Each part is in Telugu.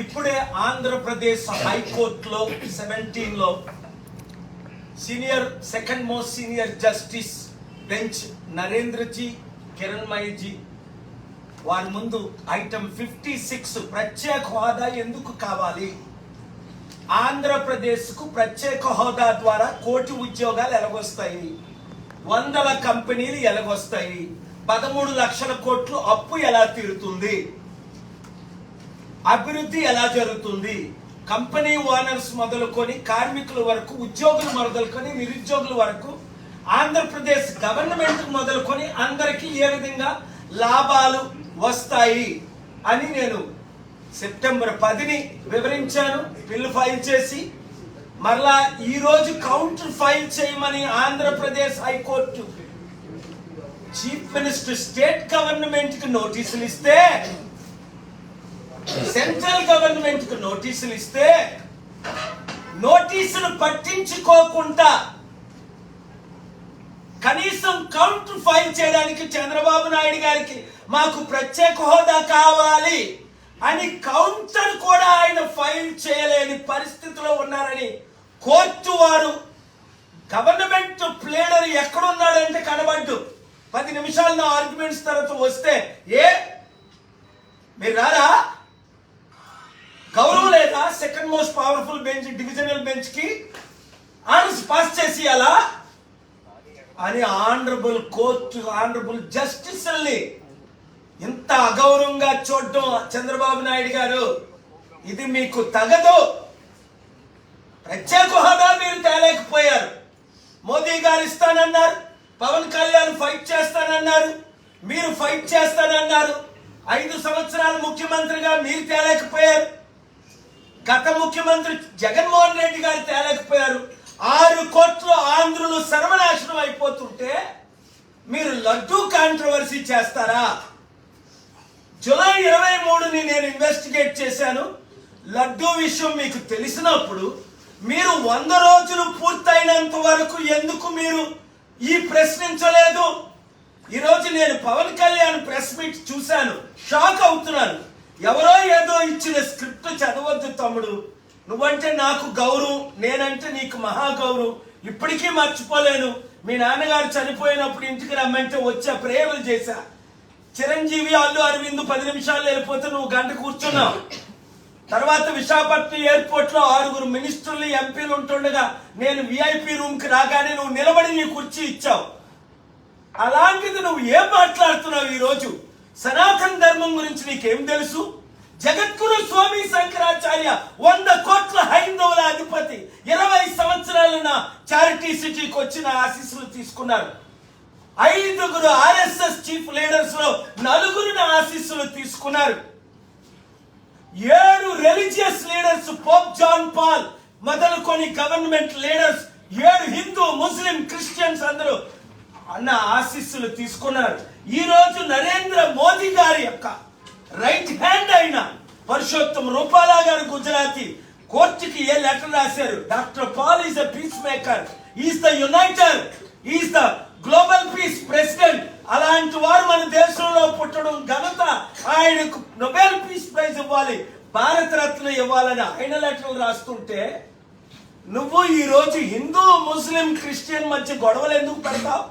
ఇప్పుడే ఆంధ్రప్రదేశ్ హైకోర్టులో సెవెంటీన్లో senior second most senior justice bench Narendraji Kiranmayiji వారి ముందు ఐటమ్ ఫిఫ్టీ సిక్స్ ప్రత్యేక హోదా ఎందుకు కావాలి? ఆంధ్రప్రదేశ్కు ప్రత్యేక హోదా ద్వారా కోటి ఉద్యోగాలు ఎలాగొస్తాయి? వందల కంపెనీలు ఎలాగొస్తాయి? పదమూడు లక్షల కోట్లు అప్పు ఎలా తీరుతుంది? అభివృద్ధి ఎలా జరుగుతుంది? కంపెనీ ఓనర్స్ మొదలుకొని కార్మికుల వరకు ఉద్యోగులు మొదలుకొని నిరుద్యోగుల వరకు ఆంధ్రప్రదేశ్ గవర్నమెంట్ మొదలుకొని అందరికీ ఏ విధంగా లాభాలు వస్తాయి అని నేను సెప్టెంబర్ పదిని వివరించాను బిల్లు ఫైల్ చేసి. మరలా ఈ రోజు కౌంటర్ ఫైల్ చేయమని Andhra Pradesh high court chief minister state గవర్నమెంట్కి నోటీసులు ఇస్తే సెంట్రల్ గవర్నమెంట్కు నోటీసులు ఇస్తే నోటీసులు పట్టించుకోకుండా కనీసం కౌంటర్ ఫైల్ చేయడానికి చంద్రబాబు నాయుడు గారికి మాకు ప్రత్యేక హోదా కావాలి అని కౌంటర్ కూడా ఆయన ఫైల్ చేయలేని పరిస్థితిలో ఉన్నారని కోర్టు వారు గవర్నమెంట్ ప్లేడర్ ఎక్కడున్నాడంటే కనబడ్డు. పది నిమిషాలు నా ఆర్గ్యుమెంట్స్ తర్వాత వస్తే ఏ? మీరు రారా? గౌరవం లేదా? Second most powerful bench divisional బెంచ్కి orders pass చేసి అలా అని ఆనరబుల్ కోర్టు ఆనరబుల్ జస్టిస్ ఇంత అగౌరవంగా చూడటం చంద్రబాబు నాయుడు గారు ఇది మీకు తగదు. ప్రత్యేక హోదా మీరు తేలేకపోయారు. మోదీ గారు ఇస్తానన్నారు పవన్ కళ్యాణ్ ఫైట్ చేస్తానన్నారు మీరు ఫైట్ చేస్తానన్నారు. ఐదు సంవత్సరాలు ముఖ్యమంత్రిగా మీరు తేలేకపోయారు. గత ముఖ్యమంత్రి జగన్మోహన్ రెడ్డి గారు తేలేకపోయారు. ఆరు కోట్ల ఆంధ్రులు సర్వనాశనం అయిపోతుంటే మీరు లడ్డూ కాంట్రవర్సీ చేస్తారా? జూలై ఇరవై మూడుని నేను ఇన్వెస్టిగేట్ చేశాను. లడ్డూ విషయం మీకు తెలిసినప్పుడు మీరు వంద రోజులు పూర్తయినంత వరకు ఎందుకు మీరు ఈ ప్రశ్నించలేదు? ఈరోజు నేను పవన్ కళ్యాణ్ ప్రెస్ మీట్ చూశాను. షాక్ అవుతున్నాను. ఎవరో ఏదో ఇచ్చిన స్క్రిప్ట్ చదవద్దు తమ్ముడు. నువ్వంటే నాకు గౌరవం నేనంటే నీకు మహా గౌరవం ఇప్పటికీ మర్చిపోలేను. మీ నాన్నగారు చనిపోయినప్పుడు ఇంటికి రమ్మంటే వచ్చా ప్రేయర్లు చేశా. చిరంజీవి అల్లు అరవింద్ పది నిమిషాలు వెళ్ళిపోతే నువ్వు గంట కూర్చున్నావు. తర్వాత విశాఖపట్నం ఎయిర్పోర్ట్లో ఆరుగురు మినిస్టర్లు ఎంపీలు ఉంటుండగా నేను విఐపి రూమ్కి రాగానే నువ్వు నిలబడి నీ కుర్చీ ఇచ్చావు. అలాంటిది నువ్వు ఏం మాట్లాడుతున్నావు ఈ రోజు సనాతన ధర్మం గురించి నీకేం తెలుసు? జగద్గురు స్వామి శంకరాచార్య వంద కోట్ల హైందవుల అధిపతి ఇరవై సంవత్సరాలు నా చారిటీ సిటీకి వచ్చిన ఆశీస్సులు తీసుకున్నారు. ఐదుగురు ఆర్ఎస్ఎస్ చీఫ్ లీడర్స్లో నలుగురు నా ఆశీస్సులు తీసుకున్నారు. ఏడు religious leaders Pope John Paul మొదలుకొని గవర్నమెంట్ లీడర్స్ ఏడు హిందూ ముస్లిం క్రిస్టియన్స్ అందరూ అన్న ఆశీస్సులు తీసుకున్నారు. ఈ రోజు నరేంద్ర మోదీ గారి యొక్క రైట్ హ్యాండ్ అయిన పరుషోత్తం రూపాలా గారు గుజరాతీ కోర్టుకి ఏ లెటర్ రాశారు? Doctor Paul is the peace maker is the uniter is the global peace president అలాంటి వారు మన దేశంలో పుట్టడం ఘనత. ఆయనకు నొబెల్ పీస్ ప్రైజ్ ఇవ్వాలి. భారత రత్న ఇవ్వాలని ఆయన లెటర్లు రాస్తుంటే నువ్వు ఈరోజు హిందూ ముస్లిం క్రిస్టియన్ మధ్య గొడవలు ఎందుకు పెడతావు?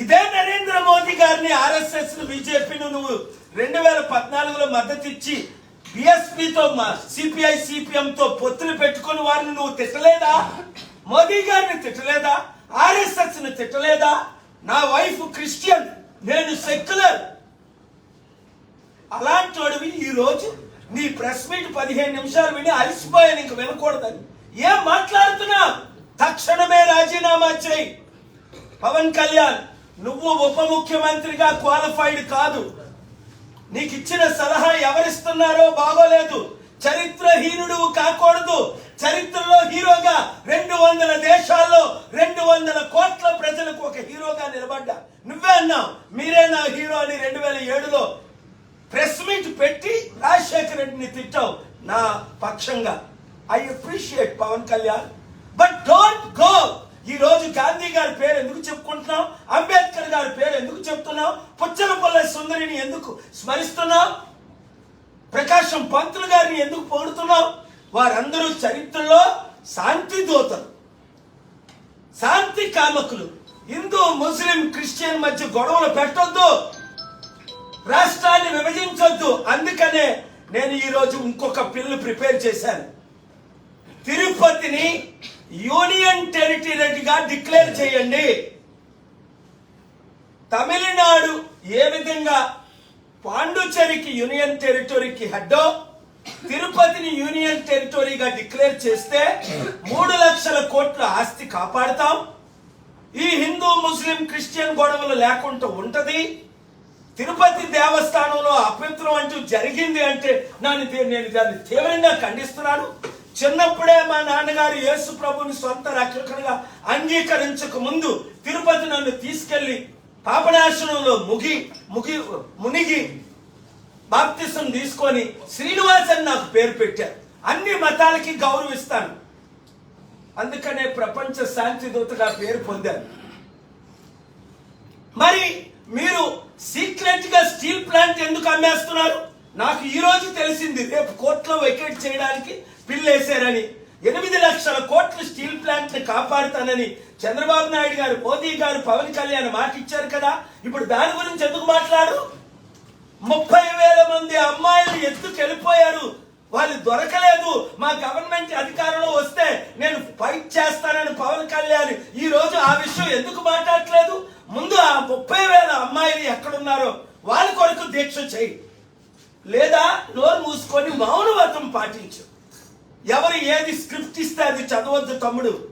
ఇదే నరేంద్ర మోదీ గారిని ఆర్ఎస్ఎస్ బీజేపీను నువ్వు రెండు వేల పద్నాలుగులో మద్దతు ఇచ్చి బిఎస్పీతో సిపిఐ సిపిఎం తో పొత్తులు పెట్టుకుని వారిని నువ్వు తిట్టలేదా? మోదీ గారిని తిట్టలేదా? ఆర్ఎస్ఎస్ని తిట్టలేదా? నా వైఫ్ క్రిస్టియన్ నేను సెక్యులర్. అలాంటి వాడివి ఈ రోజు నీ ప్రెస్ మీట్ పదిహేను నిమిషాలు విని అలసిపోయాను ఇంక వినకూడదని. ఏం మాట్లాడుతున్నా తక్షణమే రాజీనామా చేయి. పవన్ కళ్యాణ్ నువ్వు ఉప ముఖ్యమంత్రిగా క్వాలిఫైడ్ కాదు. నీకు ఇచ్చిన సలహా ఎవరిస్తున్నారో బాగోలేదు. చరిత్రహీనుడు కాకూడదు. చరిత్రలో హీరోగా రెండు వందల దేశాల్లో రెండు వందల కోట్ల ప్రజలకు ఒక హీరోగా నిలబడ్డా. నువ్వే అన్నావు మీరే నా హీరో అని రెండు వేల ఏడులో. ప్రెస్ మీట్ పెట్టి రాజశేఖర రెడ్డిని తిట్టావు నా పక్షంగా. I appreciate Pawan Kalyan but don't go ఈ రోజు గాంధీ గారి పేరు ఎందుకు చెప్పుకుంటున్నాం? అంబేద్కర్ గారి పేరు ఎందుకు చెప్తున్నాం? పుచ్చలపల్లె సుందరిని ఎందుకు స్మరిస్తున్నాం? ప్రకాశం పంతులు గారిని ఎందుకు పొగుడుతున్నాం? వారందరూ చరిత్రలో శాంతి దూతలు శాంతి కామకులు హిందూ ముస్లిం క్రిస్టియన్ మధ్య గొడవలు పెట్టొద్దు రాష్ట్రాన్ని విభజించొద్దు. అందుకనే నేను ఈరోజు ఇంకొక పిల్లలు ప్రిపేర్ చేశాను. తిరుపతిని యూనియన్ టెరిటరీగా డిక్లేర్ చేయండి. తమిళనాడు ఏ విధంగా పాండుచేరికి యూనియన్ టెరిటరీకి హెడ్డో తిరుపతిని యూనియన్ టెరిటరీగా డిక్లేర్ చేస్తే మూడు లక్షల కోట్ల ఆస్తి కాపాడతాం. ఈ హిందూ ముస్లిం క్రిస్టియన్ గొడవలు లేకుండా ఉంటది. తిరుపతి దేవస్థానంలో అపవిత్రం అంటూ జరిగింది అంటే నన్ను నేను దాన్ని తీవ్రంగా ఖండిస్తున్నాను. చిన్నప్పుడే మా నాన్నగారు యేసు ప్రభుని సొంత రక్షకునిగా అంగీకరించక ముందు తిరుపతి నన్ను తీసుకెళ్ళి పాపనాశనంలో ముగి ముగి మునిగి బాప్తిసం తీసుకొని శ్రీనివాస్ అని నాకు పేరు పెట్టారు. అన్ని మతాలకి గౌరవిస్తాను. అందుకనే ప్రపంచ శాంతి దూతగా పేరు పొందాను. మరి మీరు సీక్రెట్గా స్టీల్ ప్లాంట్ ఎందుకు అమ్మేస్తున్నారు? నాకు ఈ రోజు తెలిసింది రేపు కోర్టులో వెకేట్ చేయడానికి బిల్ వేశారని ఎనిమిది లక్షల కోట్లు స్టీల్ ప్లాంట్ని కాపాడుతానని చంద్రబాబు నాయుడు గారు మోదీ గారు పవన్ కళ్యాణ్ మాట ఇచ్చారు కదా. ఇప్పుడు దాని గురించి ఎందుకు మాట్లాడు ముప్పై వేల మంది అమ్మాయిలు ఎత్తు వెళ్ళిపోయారు? వాళ్ళు దొరకలేదు. మా గవర్నమెంట్ అధికారంలో వస్తే నేను ఫైట్ చేస్తానని పవన్ కళ్యాణ్ ఈ రోజు ఆ విషయం ఎందుకు మాట్లాడట్లేదు? ముందు ఆ ముప్పై వేల అమ్మాయిలు ఎక్కడున్నారో వాళ్ళ కొరకు దీక్ష చేయి. లేదా నోరు మూసుకొని మౌనవ్రతం పాటించు. ఎవరు ఏది స్క్రిప్ట్ ఇస్తే అది చదవద్దు తమ్ముడు.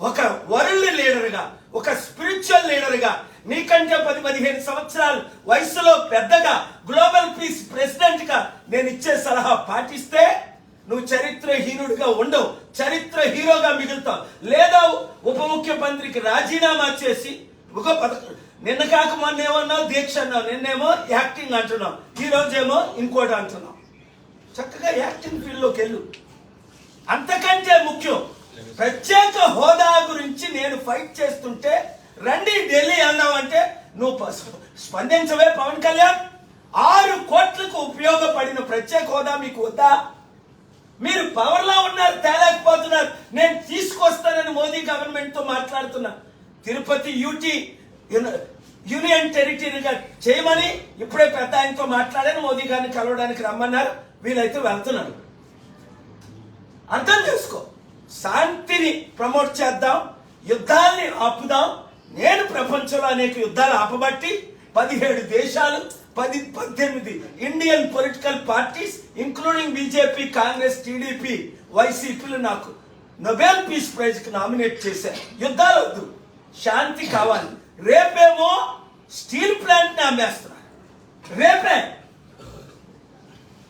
ఒక వరల్డ్ లీడర్గా ఒక స్పిరిచువల్ లీడర్గా నీకంటే పది పదిహేను సంవత్సరాలు వయసులో పెద్దగా గ్లోబల్ పీస్ ప్రెసిడెంట్గా నేను ఇచ్చే సలహా పాటిస్తే నువ్వు చరిత్రహీనుడిగా ఉండవు చరిత్ర హీరోగా మిగులుతావు. లేదా ఉప ముఖ్యమంత్రికి రాజీనామా చేసి ఒక పథకం. నిన్న కాక మొన్న ఏమన్నావు? దీక్ష అన్నావు. నిన్నేమో యాక్టింగ్ అంటున్నావు. ఈ రోజేమో ఇంకోటి అంటున్నావు. చక్కగా యాక్టింగ్ ఫీల్డ్లోకి వెళ్ళు అంతకంటే ముఖ్యం ప్రత్యేక హోదా గురించి నేను ఫైట్ చేస్తుంటే రండి ఢిల్లీ అన్నావంటే నువ్వు స్పందించవే పవన్ కళ్యాణ్. ఆరు కోట్లకు ఉపయోగపడిన ప్రత్యేక హోదా మీకు వద్దా? మీరు పవర్లో ఉన్నారు తేలేకపోతున్నారు. నేను తీసుకొస్తానని మోదీ గవర్నమెంట్తో మాట్లాడుతున్నా. తిరుపతి యూటీ యూనియన్ టెరిటరీగా చేయమని ఇప్పుడే పెద్ద ఆయనతో మాట్లాడాను. మోదీ గారిని కలవడానికి రమ్మన్నారు. వీలైతే వెళ్తున్నారు. అర్థం చేసుకో. శాంతిని ప్రమోట్ చేద్దాం యుద్ధాల్ని ఆపుదాం. నేను ప్రపంచంలో అనేక యుద్ధాలు ఆపబట్టి పదిహేడు దేశాలు పది పద్దెనిమిది Indian political parties including BJP Congress TDP వైసీపీలు నాకు నొబెల్ పీస్ ప్రైజ్కి నామినేట్ చేశారు. యుద్ధాలు వద్దు. శాంతి కావాలి. రేపేమో స్టీల్ ప్లాంట్ని అమ్మేస్తున్నారు. రేపే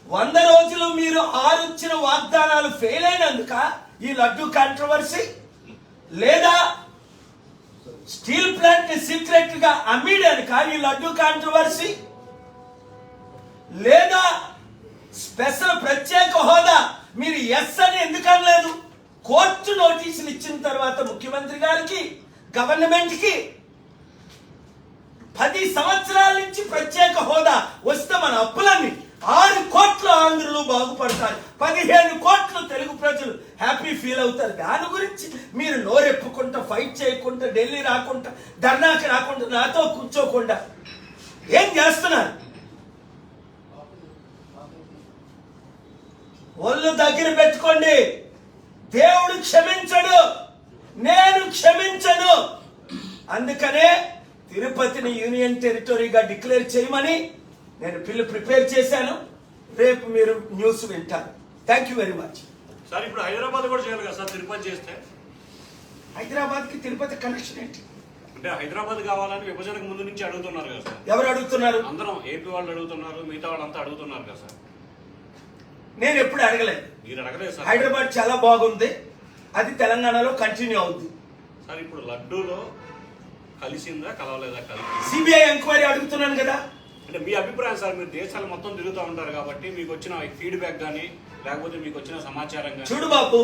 వంద రోజులు మీరు ఆరు ఇచ్చిన వాగ్దానాలు ఫెయిల్ అయినందుక ఈ లడ్డు కాంట్రవర్సీ లేదా స్టీల్ ప్లాంట్ సీక్రెట్గా అమ్మేయడానిక ఈ లడ్డు కాంట్రవర్సీ లేదా స్పెషల్ ప్రత్యేక హోదా మీరు ఎస్ అని ఎందుకు అనలేదు? కోర్టు నోటీసులు ఇచ్చిన తర్వాత ముఖ్యమంత్రి గారికి గవర్నమెంట్కి పది సంవత్సరాల నుంచి ప్రత్యేక హోదా వస్తే మన అప్పులన్నీ ఆరు కోట్ల ఆంధ్రులు బాగుపడతారు. పదిహేను కోట్ల తెలుగు ప్రజలు హ్యాపీ ఫీల్ అవుతారు. దాని గురించి మీరు నోరెప్పుకుంటా ఫైట్ చేయకుండా ఢిల్లీ రాకుండా ధర్నాకి రాకుండా నాతో కూర్చోకుండా ఏం చేస్తున్నారు? ఒళ్ళు దగ్గర పెట్టుకోండి. దేవుడు క్షమించడు. నేను క్షమించను. అందుకనే తిరుపతిని యూనియన్ టెరిటరీగా డిక్లేర్ చేయమని నేను బిల్లు ప్రిపేర్ చేశాను. రేపు మీరు న్యూస్ వింటారు. Thank you very much sir ఇప్పుడు హైదరాబాద్ కూడా చేయాలి కదా సార్ తిరుపతి చేస్తే? హైదరాబాద్కి తిరుపతి కనెక్షన్ ఏంటి? అంటే హైదరాబాద్ కావాలని విభజనకు ముందు నుంచి అడుగుతున్నారు కదా సార్. ఎవరు అడుగుతున్నారు? అందరం ఏపీ వాళ్ళు అడుగుతున్నారు మిగతా వాళ్ళంతా అడుగుతున్నారు కదా సార్. నేను ఎప్పుడు అడగలేదు. మీరు అడగలేదు సార్. హైదరాబాద్ చాలా బాగుంది. అది తెలంగాణలో కంటిన్యూ అవుద్ది. సార్ ఇప్పుడు లడ్డూలో కలిసిందా కలవలేదా కలిసి సిబిఐ ఎంక్వైరీ అడుగుతున్నాను కదా. అంటే మీ అభిప్రాయం సార్ మీరు దేశాలు మొత్తం తిరుగుతూ ఉంటారు కాబట్టి మీకు వచ్చిన ఫీడ్బ్యాక్ కానీ లేకపోతే మీకు వచ్చిన సమాచారం కానీ చూడు బాబు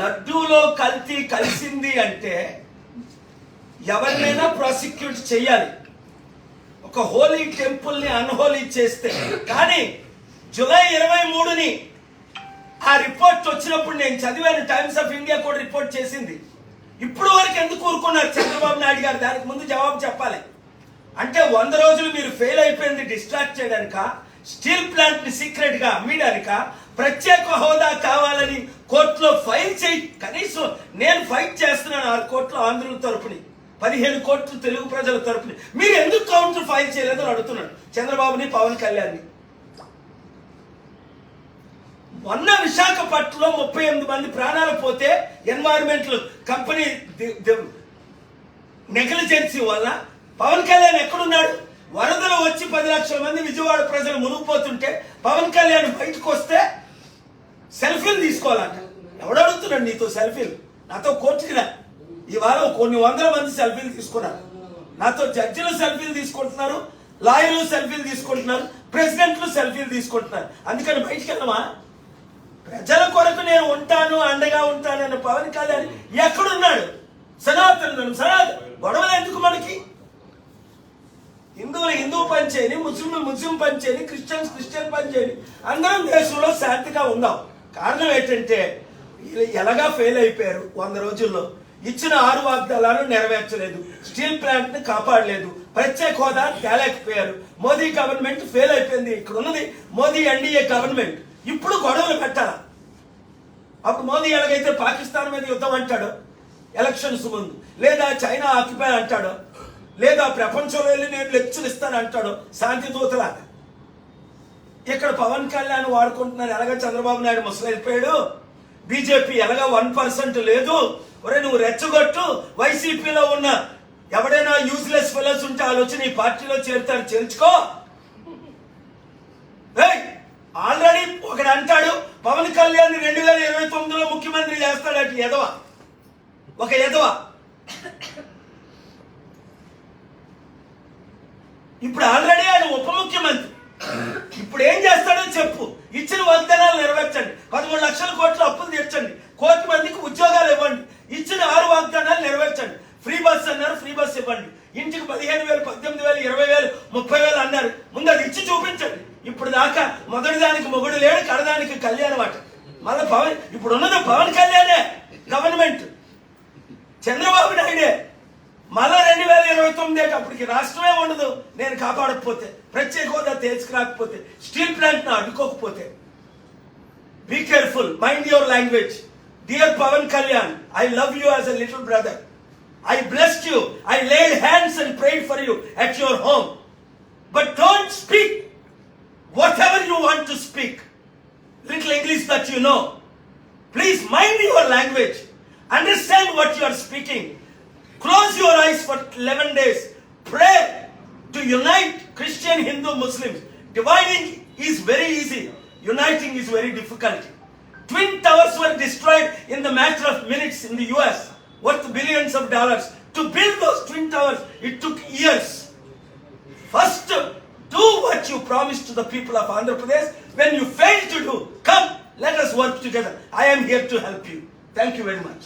లడ్డూలో కల్తీ కలిసింది అంటే ఎవరినైనా ప్రాసిక్యూట్ చేయాలి ఒక హోలీ టెంపుల్ని అన్హోలీ చేస్తే. కానీ జూలై ఇరవై మూడుని ఆ రిపోర్ట్ వచ్చినప్పుడు నేను చదివాను టైమ్స్ ఆఫ్ ఇండియా కూడా రిపోర్ట్ చేసింది. ఇప్పుడు వరకు ఎందుకు ఊరుకున్నారు చంద్రబాబు నాయుడు గారు? దానికి ముందు జవాబు చెప్పాలి. అంటే వంద రోజులు మీరు ఫెయిల్ అయిపోయింది డిస్ట్రాక్ట్ చేయడానిక స్టీల్ ప్లాంట్ని సీక్రెట్గా అమ్మడానిక ప్రత్యేక హోదా కావాలని కోర్టులో ఫైల్ చేయి. కనీసం నేను ఫైట్ చేస్తున్నాను ఆ కోట్ల ఆంధ్రుల తరపుని పదిహేను కోట్లు తెలుగు ప్రజల తరపుని. మీరు ఎందుకు కౌంటర్ ఫైల్ చేయలేదని అడుగుతున్నాడు చంద్రబాబుని పవన్ కళ్యాణ్ని. మొన్న విశాఖపట్నంలో ముప్పై ఎనిమిది మంది ప్రాణాలు పోతే ఎన్వైరన్మెంట్ కంపెనీ నెగ్లిజెన్సీ వల్ల పవన్ కళ్యాణ్ ఎక్కడున్నాడు? వరదలు వచ్చి పది లక్షల మంది విజయవాడ ప్రజలు మునిగిపోతుంటే పవన్ కళ్యాణ్ బయటకు వస్తే సెల్ఫీలు తీసుకోవాలంట. ఎవడు అడుగుతున్నాడు నీతో సెల్ఫీలు? నాతో కోర్టుకి రా. ఇవాళ కొన్ని వందల మంది సెల్ఫీలు తీసుకున్నారు. నాతో జడ్జిలు సెల్ఫీలు తీసుకుంటున్నారు లాయర్లు సెల్ఫీలు తీసుకుంటున్నారు ప్రెసిడెంట్లు సెల్ఫీలు తీసుకుంటున్నారు. అందుకని బయటికి వెళ్ళమా ప్రజల కొరకు నేను ఉంటాను అండగా ఉంటానన్న పవన్ కళ్యాణ్ ఎక్కడున్నాడు? సనాతనం సనాతన గొడవలు ఎందుకు మనకి? హిందువులు హిందూ పని చేయని ముస్లింలు ముస్లిం పని చేయని క్రిస్టియన్స్ క్రిస్టియన్ పని చేయని అందరం దేశంలో శాంతిగా ఉందాం కారణం ఏంటంటే ఎలాగా ఫెయిల్ అయిపోయారు వంద రోజుల్లో. ఇచ్చిన ఆరు వాగ్దాలను నెరవేర్చలేదు. స్టీల్ ప్లాంట్ని కాపాడలేదు. ప్రత్యేక హోదా తేలేకపోయారు. మోదీ గవర్నమెంట్ ఫెయిల్ అయిపోయింది. ఇక్కడ ఉన్నది మోదీ ఎన్డీఏ గవర్నమెంట్. ఇప్పుడు గొడవలు పెట్టాల? అప్పుడు మోదీ ఎలాగైతే పాకిస్తాన్ మీద యుద్ధం అంటాడు ఎలక్షన్స్ ముందు. లేదా చైనా ఆక్యుపై అంటాడు లేదా ప్రపంచంలో వెళ్ళి నేను లెక్చర్ ఇస్తాను అంటాడు శాంతి దూతలాగా ఇక్కడ పవన్ కళ్యాణ్ వాడుకుంటున్నారు. ఎలాగ చంద్రబాబు నాయుడు ముసలి బీజేపీ ఎలాగ వన్ పర్సెంట్ లేదు? ఒరే నువ్వు రెచ్చగొట్టు. వైసీపీలో ఉన్న ఎవడైనా యూజ్లెస్ ఫెలోస్ ఉంటే వాళ్ళు వచ్చి నీ పార్టీలో చేరుతారు. చేర్చుకో. ఆల్రెడీ ఒకడు అంటాడు పవన్ కళ్యాణ్ రెండు వేల ఇరవై తొమ్మిదిలో ముఖ్యమంత్రి చేస్తాడట ఎదవ ఒక ఎదవ ఇప్పుడు ఆల్రెడీ ఆయన ఉప ముఖ్యమంత్రి. ఇప్పుడు ఏం చేస్తాడో చెప్పు. ఇచ్చిన వాగ్దానాలు నెరవేర్చండి. పదమూడు లక్షల కోట్ల అప్పులు తీర్చండి. కోటి మందికి ఉద్యోగం Be careful. Mind your language. Dear Pavan Kalyan, I love you as a little brother. I blessed you. I laid hands and prayed for you at your home. But don't speak whatever you want to speak. Little English that you know. Please mind your language. Understand what you are speaking. Close your eyes for 11 days. Pray to unite Christian, Hindu, Muslims. Dividing is very easy. Uniting is very difficult. Twin towers were destroyed in the matter of minutes in the US, worth billions of dollars. To build those twin towers, it took years. First, do what you promised to the people of Andhra Pradesh. When you fail to do, come, let us work together. I am here to help you. Thank you very much.